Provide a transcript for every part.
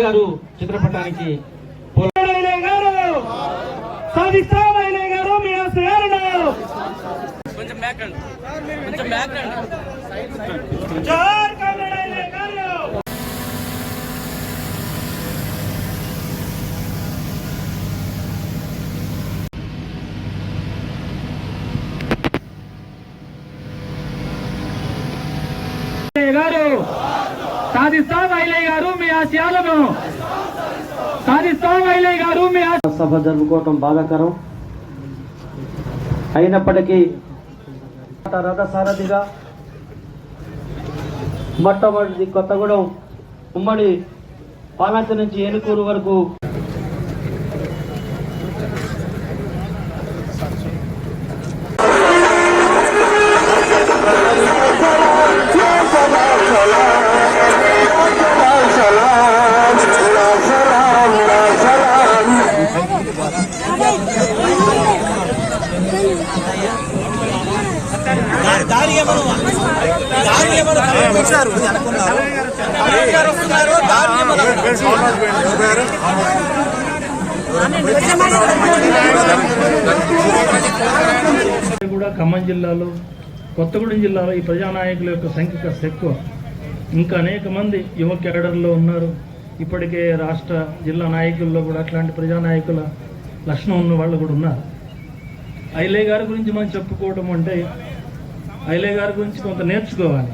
గారు చిత్రపటానికి కొంచెం బ్యాక్ కొంచెం బ్యాక్ గారు. సాధిస్తాం వైలయ్య గారు మీ ఆశయాలను. సాధిస్తాం వైలయ్య గారు మీ సభ జరుపుకోవటం బాధాకరం. అయినప్పటికీ రథ సారథిగా మొట్టమొదటి కొత్తగూడెం ఉమ్మడి పాలంచ నుంచి ఏనుకూరు వరకు కూడా ఖమ్మం జిల్లాలో కొత్తగూడెం జిల్లాలో ఈ ప్రజానాయకుల యొక్క సంఖ్య కాస్త ఎక్కువ. ఇంకా అనేక మంది యువ క్యాడర్లో ఉన్నారు. ఇప్పటికే రాష్ట్ర జిల్లా నాయకుల్లో కూడా అట్లాంటి ప్రజానాయకుల లక్షణం ఉన్న వాళ్ళు కూడా ఉన్నారు. ఐలే గారి గురించి మనం చెప్పుకోవడం అంటే ఐలే గారి గురించి కొంత నేర్చుకోవాలి.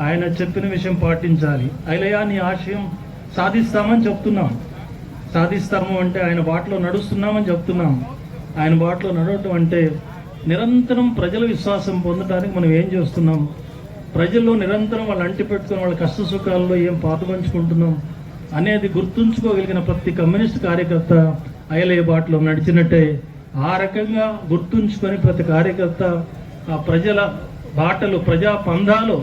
ఆయన చెప్పిన విషయం పాటించాలి. ఐలయ్య నీ ఆశయం సాధిస్తామని చెప్తున్నాం. సాధిస్తాము అంటే ఆయన బాటలో నడుస్తున్నామని చెప్తున్నాం. ఆయన బాటలో నడవటం అంటే నిరంతరం ప్రజల విశ్వాసం పొందడానికి మనం ఏం చేస్తున్నాం? ప్రజల్లో నిరంతరం వాళ్ళు అంటిపెట్టుకుని వాళ్ళ కష్ట సుఖాల్లో ఏం పాత పంచుకుంటున్నాం? అనేది గుర్తుంచుకోగలిగిన ప్రతి కమ్యూనిస్ట్ కార్యకర్త అయలయ్య బాటలో నడిచినట్టే ఆ రకంగా గుర్తుంచుకొని ప్రతి కార్యకర్త ఆ ప్రజల బాటలు ప్రజా పందాలు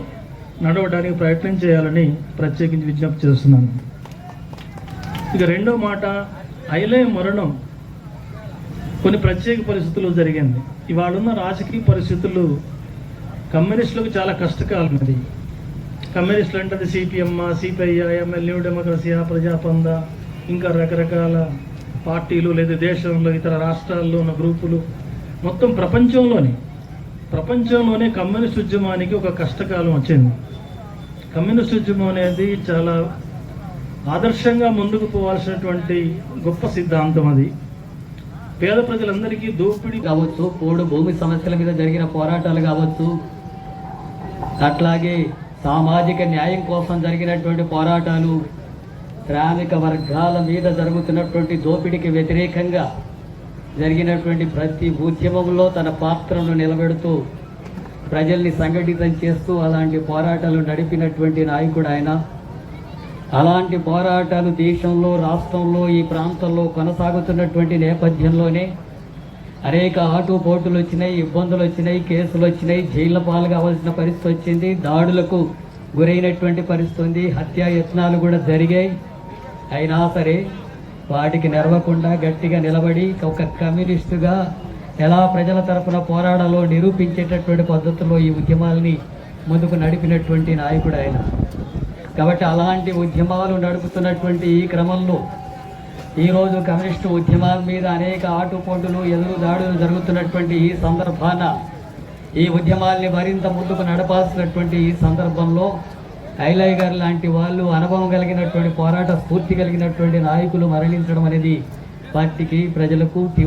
నడవడానికి ప్రయత్నం చేయాలని ప్రత్యేకించి విజ్ఞప్తి చేస్తున్నాను. ఇక రెండో మాట అయలే మరణం కొన్ని ప్రత్యేక పరిస్థితులు జరిగింది. ఇవాళ ఉన్న రాజకీయ పరిస్థితులు కమ్యూనిస్టులకు చాలా కష్టకాలం అది కమ్యూనిస్టులు అంటే అది CPM CPI ML new democracy ప్రజాపంద ఇంకా రకరకాల పార్టీలు లేదా దేశంలో ఇతర రాష్ట్రాల్లో ఉన్న గ్రూపులు. మొత్తం ప్రపంచంలోనే ప్రపంచంలోనే కమ్యూనిస్ట్ ఉద్యమానికి ఒక కష్టకాలం వచ్చింది. కమ్యూనిస్ట్ ఉద్యమం అనేది చాలా ఆదర్శంగా ముందుకు పోవాల్సినటువంటి గొప్ప సిద్ధాంతం అది. పేద ప్రజలందరికీ దోపిడీ కావచ్చు పోడు భూమి సమస్యల మీద జరిగిన పోరాటాలు కావచ్చు అట్లాగే సామాజిక న్యాయం కోసం జరిగినటువంటి పోరాటాలు శ్రామిక వర్గాల మీద జరుగుతున్నటువంటి దోపిడీకి వ్యతిరేకంగా జరిగినటువంటి ప్రతి ఉద్యమంలో తన పాత్రను నిలబెడుతూ ప్రజల్ని సంఘటితం చేస్తూ అలాంటి పోరాటాలు నడిపినటువంటి నాయకుడు ఆయన. అలాంటి పోరాటాలు దేశంలో రాష్ట్రంలో ఈ ప్రాంతంలో కొనసాగుతున్నటువంటి నేపథ్యంలోనే అనేక ఆటో పోటులు వచ్చినాయి ఇబ్బందులు వచ్చినాయి కేసులు వచ్చినాయి జైళ్ళ పాలు కావాల్సిన పరిస్థితి వచ్చింది దాడులకు గురైనటువంటి పరిస్థితి ఉంది హత్యాయత్నాలు కూడా జరిగాయి. అయినా సరే వాటికి నెరవకుండా గట్టిగా నిలబడి ఒక కమ్యూనిస్టుగా ఎలా ప్రజల తరఫున పోరాడాలో నిరూపించేటటువంటి పద్ధతిలో ఈ ఉద్యమాల్ని ముందుకు నడిపినటువంటి నాయకుడు ఆయన. కాబట్టి అలాంటి ఉద్యమాలు నడుపుతున్నటువంటి ఈ క్రమంలో ఈరోజు కమ్యూనిస్టు ఉద్యమాల మీద అనేక ఆటుపోటులు ఎదురు దాడులు జరుగుతున్నటువంటి ఈ సందర్భాన ఈ ఉద్యమాల్ని మరింత ముందుకు నడపాల్సినటువంటి ఈ సందర్భంలో ఐలయ్య గారు లాంటి వాళ్ళు అనుభవం కలిగినటువంటి పోరాట స్ఫూర్తి కలిగినటువంటి నాయకులు మరణించడం అనేది పార్టీకి ప్రజలకు